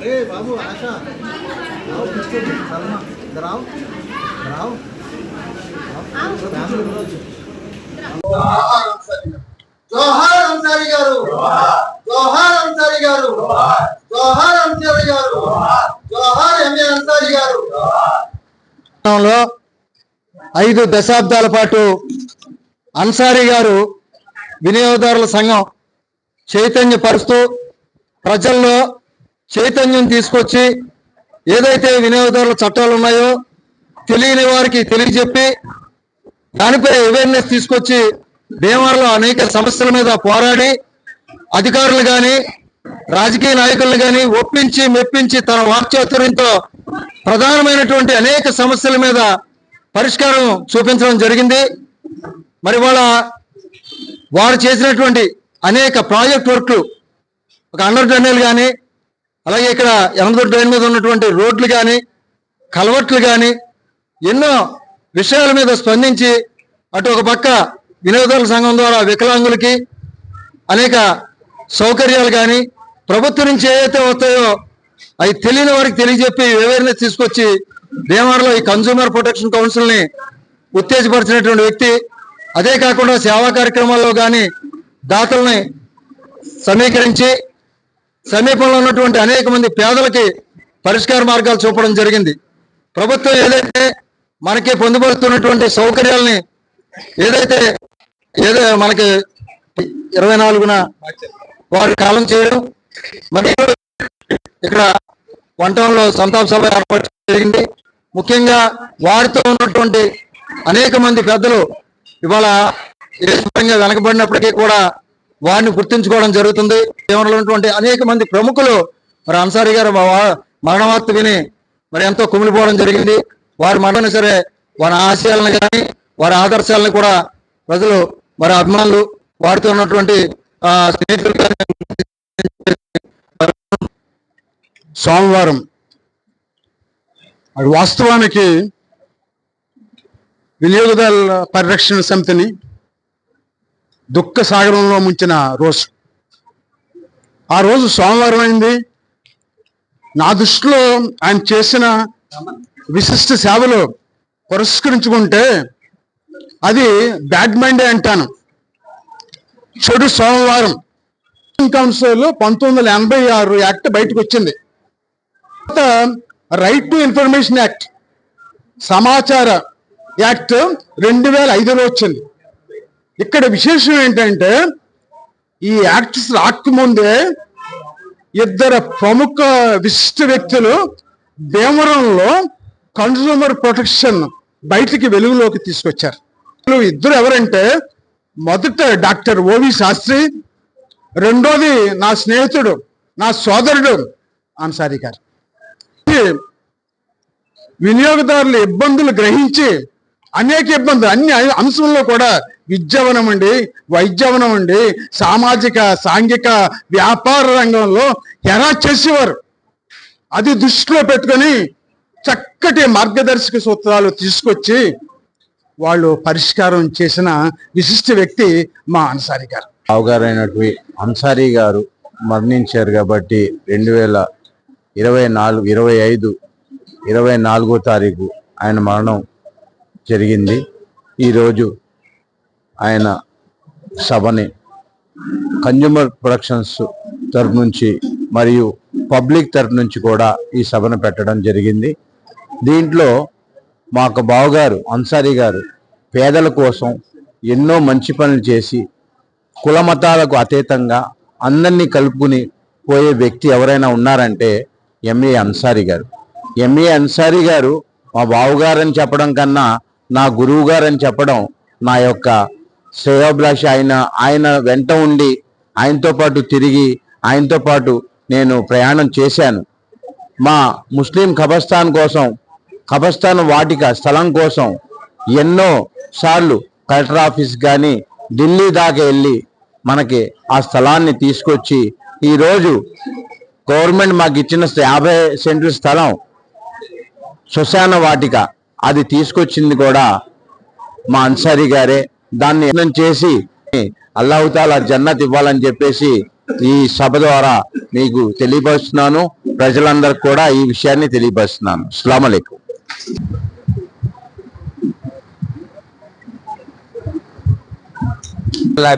రే బాబు రావు సల్మా. రావు. రావు. ఐదు దశాబ్దాల పాటు అన్సారీ గారు వినియోగదారుల సంఘం చైతన్య పరుస్తూ ప్రజల్లో చైతన్యం తీసుకొచ్చి ఏదైతే వినియోగదారుల చట్టాలు ఉన్నాయో తెలియని వారికి తెలియజెప్పి దానిపై అవేర్నెస్ తీసుకొచ్చి భీమవరంలో అనేక సమస్యల మీద పోరాడి అధికారులు కానీ రాజకీయ నాయకులను కానీ ఒప్పించి మెప్పించి తన వాక్చాతుర్యంతో ప్రధానమైనటువంటి అనేక సమస్యల మీద పరిష్కారం చూపించడం జరిగింది. మరి వాళ్ళ వారు చేసినటువంటి అనేక ప్రాజెక్ట్ వర్క్లు ఒక అండర్ డ్రైనేజ్ కానీ అలాగే ఇక్కడ ఎనమదూరు డ్రైన్ మీద ఉన్నటువంటి రోడ్లు కానీ కలవట్లు కానీ ఎన్నో విషయాల మీద స్పందించి అటు ఒక పక్క వినియోగదారుల సంఘం ద్వారా వికలాంగులకి అనేక సౌకర్యాలు కానీ ప్రభుత్వం నుంచి ఏవైతే వస్తాయో అవి తెలియని వారికి తెలియజెప్పి అవేర్నెస్ తీసుకొచ్చి భీమవరంలో ఈ కన్జ్యూమర్ ప్రొటెక్షన్ కౌన్సిల్ని ఉత్తేజపరిచినటువంటి వ్యక్తి. అదే కాకుండా సేవా కార్యక్రమాల్లో కానీ దాతల్ని సమీకరించి సమీపంలో ఉన్నటువంటి అనేక మంది పేదలకి పరిష్కార మార్గాలు చూపడం జరిగింది. ప్రభుత్వం ఏదైతే మనకి పొందుపరుస్తున్నటువంటి సౌకర్యాలని ఏదైతే ఏదో మనకి ఇరవై నాలుగున వారు కాలం చేయడం మరియు ఇక్కడ వంటంలో సంతాప సభ ఏర్పాటు జరిగింది. ముఖ్యంగా వారితో ఉన్నటువంటి అనేక మంది పెద్దలు ఇవాళ దేశపరంగా వెనకబడినప్పటికీ కూడా వారిని గుర్తించుకోవడం జరుగుతుంది. జీవనంలో ఉన్నటువంటి అనేక మంది ప్రముఖులు మరి అన్సారీ గారు మరణవార్త విని మరి ఎంతో కుమిలిపోవడం జరిగింది. వారి మరణం సరే వారి ఆశయాలను కానీ వారి ఆదర్శాలను కూడా ప్రజలు మరి అభిమానులు వారితో ఉన్నటువంటి స్నేహితులు సోమవారం వాస్తవానికి వినియోగదారుల పరిరక్షణ సమితిని దుఃఖ సాగరంలో ముంచిన రోజు. ఆ రోజు సోమవారం అయింది. నా దృష్టిలో ఆయన చేసిన విశిష్ట సేవలు పురస్కరించుకుంటే అది బ్యాడ్ మైండే అంటాను. చెడు సోమవారం. కౌన్సిల్ పంతొమ్మిది వందల ఎనభై ఆరు యాక్ట్ బయటకు వచ్చింది. రైట్ టు ఇన్ఫర్మేషన్ యాక్ట్ సమాచార యాక్ట్ రెండు వేల ఐదులో వచ్చింది. ఇక్కడ విశేషం ఏంటంటే ఈ యాక్ట్స్ రాకముందే ఇద్దరు ప్రముఖ విశిష్ట వ్యక్తులు భీమవరంలో కన్సూమర్ ప్రొటెక్షన్ బయటికి వెలుగులోకి తీసుకొచ్చారు. ఇద్దరు ఎవరంటే మొదట డాక్టర్ ఓవి శాస్త్రి రెండోది నా స్నేహితుడు నా సోదరుడు అన్సారి గారు. వినియోగదారుల ఇబ్బందులు గ్రహించి అనేక ఇబ్బందులు అన్ని అంశంలో కూడా విద్యావనం అండి వైద్యవనం అండి సామాజిక సాంఘిక వ్యాపార రంగంలో ఎలా చేసేవారు. అది దృష్టిలో పెట్టుకొని చక్కటి మార్గదర్శక సూత్రాలు తీసుకొచ్చి వాళ్ళు పరిష్కారం చేసిన విశిష్ట వ్యక్తి మా అన్సారి గారు. అవగారైనటువంటి అన్సారి గారు మరణించారు కాబట్టి రెండు వేల ఇరవై నాలుగు ఇరవై ఐదు ఇరవై నాలుగో తారీఖు ఆయన మరణం జరిగింది. ఈరోజు ఆయన సభని కన్జ్యూమర్ ప్రొడక్షన్స్ తరపు నుంచి మరియు పబ్లిక్ తరపు నుంచి కూడా ఈ సభను పెట్టడం జరిగింది. దీంట్లో మాకు బావగారు అన్సారీ గారు పేదల కోసం ఎన్నో మంచి పనులు చేసి కుల మతాలకు అతీతంగా అందరినీ కలుపుకుని పోయే వ్యక్తి ఎవరైనా ఉన్నారంటే ఎంఏ అన్సారీ గారు. ఎంఏ అన్సారీ గారు మా బావగారని చెప్పడం కన్నా నా గురువు గారని చెప్పడం నా యొక్క శ్రేయోభిలాష. ఆయన ఆయన వెంట ఉండి ఆయనతో పాటు తిరిగి ఆయనతో పాటు నేను ప్రయాణం చేశాను. మా ముస్లిం ఖబర్స్థాన్ కోసం ఖబర్స్థాన్ వాటిక స్థలం కోసం ఎన్నో సార్లు కలెక్టర్ ఆఫీస్ కానీ ఢిల్లీ దాకా వెళ్ళి మనకి ఆ స్థలాన్ని తీసుకొచ్చి ఈరోజు గవర్నమెంట్ మాకు ఇచ్చిన యాభై సెంట్ల స్థలం శ్మశాన వాటిక అది తీసుకొచ్చింది కూడా మా అన్సారీ గారే. దాన్ని యత్నం చేసి అల్లావుతాల జన్నత్ ఇవ్వాలని చెప్పేసి ఈ సభ ద్వారా మీకు తెలియపరుస్తున్నాను. ప్రజలందరికి కూడా ఈ విషయాన్ని తెలియపరుస్తున్నాను. అస్సలం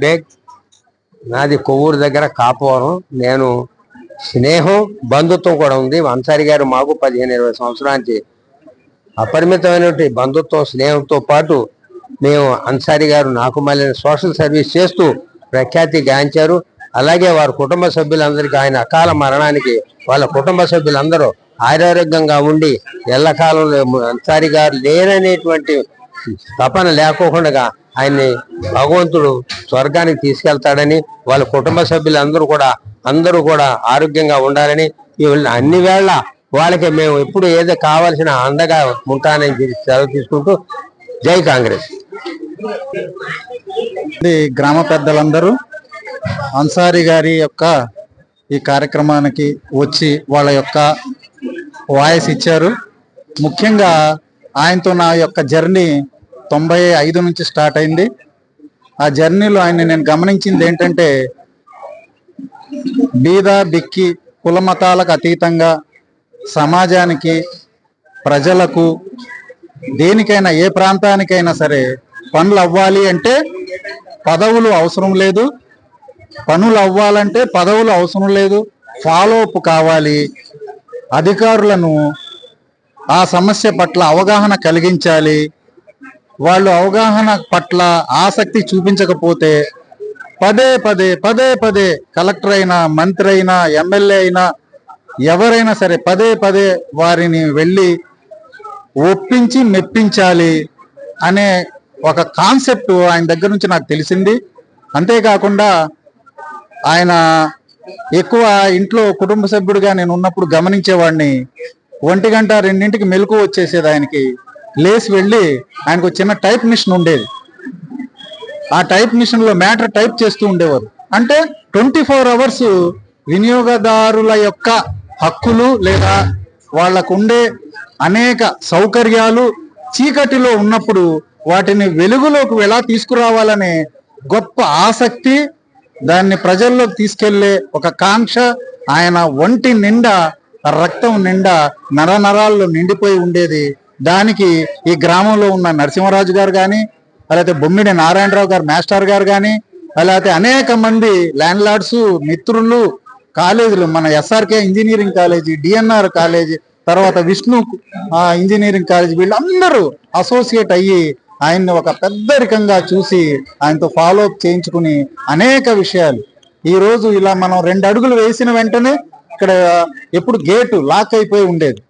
బేగ్ నాది కొవ్వూరు దగ్గర కాపవరం. నేను స్నేహం బంధుత్వం కూడా ఉంది. అన్సారి గారు మాకు పదిహేను ఇరవై సంవత్సరానికి అపరిమితమైనటువంటి బంధుత్వం స్నేహంతో పాటు మేము అన్సారి గారు నాకు మళ్ళీ సోషల్ సర్వీస్ చేస్తూ ప్రఖ్యాతి గాంచారు. అలాగే వారి కుటుంబ సభ్యులందరికీ ఆయన అకాల మరణానికి వాళ్ళ కుటుంబ సభ్యులందరూ ఆరోగ్యంగా ఉండి ఎల్లకాలంలో అన్సారి గారు లేరనేటువంటి తపన లేకోకుండా ఆయన్ని భగవంతుడు స్వర్గానికి తీసుకెళ్తాడని వాళ్ళ కుటుంబ సభ్యులందరూ కూడా అందరూ కూడా ఆరోగ్యంగా ఉండాలని ఈ అన్ని వేళ వాళ్ళకి మేము ఎప్పుడు ఏదో కావాల్సిన అండగా ఉంటానని చెప్పి సెలవు తీసుకుంటూ జై కాంగ్రెస్. ఇది గ్రామ పెద్దలందరూ అన్సారీ గారి యొక్క ఈ కార్యక్రమానికి వచ్చి వాళ్ళ యొక్క వాయిస్ ఇచ్చారు. ముఖ్యంగా ఆయనతో నా యొక్క జర్నీ తొంభై ఐదు నుంచి స్టార్ట్ అయింది. ఆ జర్నీలో ఆయన నేను గమనించింది ఏంటంటే బీద బిక్కి కుల మతాలకు అతీతంగా సమాజానికి ప్రజలకు దేనికైనా ఏ ప్రాంతానికైనా సరే పనులు అవ్వాలి అంటే పదవులు అవసరం లేదు. పనులు అవ్వాలంటే పదవులు అవసరం లేదు. ఫాలోఅప్ కావాలి. అధికారులను ఆ సమస్య పట్ల అవగాహన కలిగించాలి. వాళ్ళు అవగాహన పట్ల ఆసక్తి చూపించకపోతే పదే పదే పదే పదే కలెక్టర్ అయినా మంత్రి అయినా ఎమ్మెల్యే అయినా ఎవరైనా సరే పదే పదే వారిని వెళ్ళి ఒప్పించి మెప్పించాలి అనే ఒక కాన్సెప్ట్ ఆయన దగ్గర నుంచి నాకు తెలిసింది. అంతేకాకుండా ఆయన ఎక్కువ ఇంట్లో కుటుంబ సభ్యుడిగా నేను ఉన్నప్పుడు గమనించేవాడిని. ఒంటి గంట రెండింటికి మెలకు వచ్చేసేది ఆయనకి. లేచి వెళ్ళి ఆయనకు చిన్న టైప్ మిషన్ ఉండేది. ఆ టైప్ మిషన్లో మ్యాటర్ టైప్ చేస్తూ ఉండేవారు. అంటే ట్వంటీ ఫోర్ అవర్స్ వినియోగదారుల యొక్క హక్కులు లేదా వాళ్ళకు ఉండే అనేక సౌకర్యాలు చీకటిలో ఉన్నప్పుడు వాటిని వెలుగులోకి ఎలా తీసుకురావాలనే గొప్ప ఆసక్తి దాన్ని ప్రజల్లోకి తీసుకెళ్ళే ఒక కాంక్ష ఆయన ఒంటి నిండా రక్తం నిండా నరనరాల్లో నిండిపోయి ఉండేది. దానికి ఈ గ్రామంలో ఉన్న నరసింహరాజు గారు కానీ లేకపోతే బొమ్మిడి నారాయణరావు గారు మాస్టర్ గారు కానీ లేకపోతే అనేక మంది ల్యాండ్ లార్డ్స్ మిత్రులు కాలేజీలు మన SRK engineering college DNR college తర్వాత విష్ణు ఆ, ఇంజనీరింగ్ కాలేజీ వీళ్ళందరూ అసోసియేట్ అయ్యి ఆయన్ని ఒక పెద్దరికంగా చూసి ఆయనతో ఫాలో అప్ చేయించుకుని అనేక విషయాలు. ఈ రోజు ఇలా మనం రెండు అడుగులు వేసిన వెంటనే ఇక్కడ ఎప్పుడు గేటు లాక్ అయిపోయి ఉండేది.